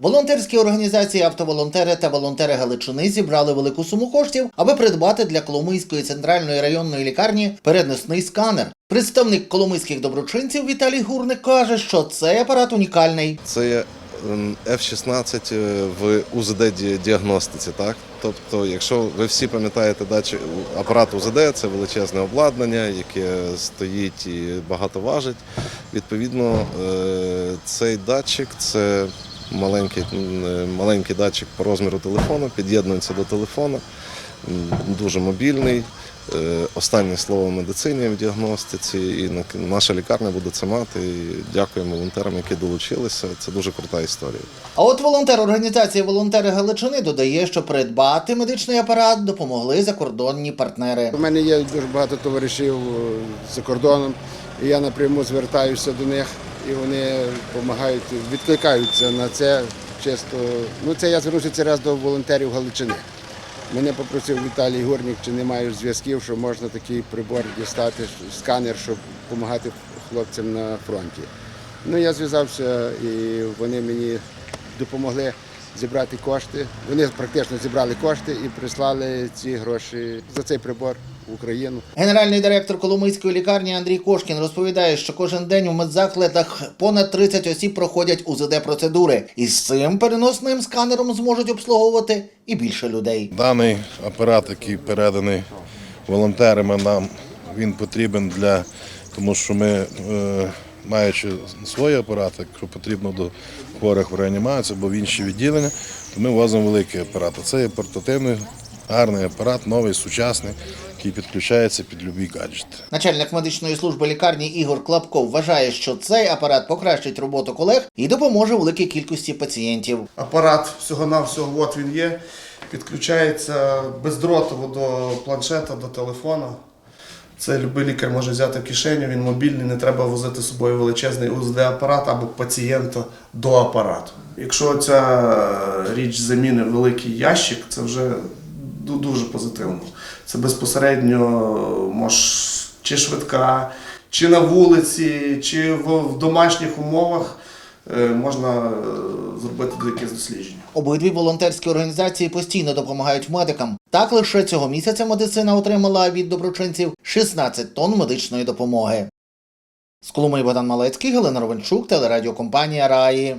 Волонтерські організації автоволонтери та волонтери Галичини зібрали велику суму коштів, аби придбати для Коломийської центральної районної лікарні переносний сканер. Представник коломийських доброчинців Віталій Гурник каже, що цей апарат унікальний. Це ем, F-16 е, в УЗД-діагностиці. Так? Тобто, якщо ви всі пам'ятаєте датчик, апарат УЗД, це величезне обладнання, яке стоїть і багато важить. Відповідно, е, цей датчик це маленький, е, маленький датчик по розміру телефону, під'єднується до телефону, дуже мобільний. Е, Останнє слово в медицині в діагностиці, і на- наша лікарня буде це мати. І дякуємо волонтерам, які долучилися. Це дуже крута історія. А от волонтер організації Волонтери Галичини додає, що придбати медичний апарат допомогли закордонні партнери. У мене є дуже багато товаришів е, за кордоном, і я напряму звертаюся до них, і вони допомагають, відкликаються на це чисто. Ну це я звернувся цей раз до волонтерів Галичини. Мене попросив Віталій Гурнік, чи не маєш зв'язків, що можна такий прибор дістати, сканер, щоб допомагати хлопцям на фронті. Ну я зв'язався і вони мені допомогли зібрати кошти. Вони практично зібрали кошти і прислали ці гроші за цей прибор в Україну. Генеральний директор Коломийської лікарні Андрій Кошкін розповідає, що кожен день у медзакладах понад 30 осіб проходять УЗД процедури, і з цим переносним сканером зможуть обслуговувати і більше людей. Даний апарат, який переданий волонтерами, нам він потрібен для тому, що ми, е, маючи свої апарати, якщо потрібно до хворих в реанімацію або в інші відділення, то ми возимо великий апарат. Це є портативний, гарний апарат, новий, сучасний, який підключається під будь-який гаджет. Начальник медичної служби лікарні Ігор Клапков вважає, що цей апарат покращить роботу колег і допоможе великій кількості пацієнтів. Апарат всього-навсього, от він є, підключається бездротово до планшета, до телефона. Це будь-який лікар може взяти в кишеню, він мобільний, не треба возити з собою величезний УЗД-апарат або пацієнта до апарату. Якщо ця річ заміни великий ящик, це вже дуже позитивно. Це безпосередньо може чи швидка, чи на вулиці, чи в, домашніх умовах е, можна е, зробити якесь дослідження. Обидві волонтерські організації постійно допомагають медикам. Так лише цього місяця медицина отримала від доброчинців 16 тонн медичної допомоги. З Коломиї Богдан Малецький, Галина Ровенчук, телерадіокомпанія Раї.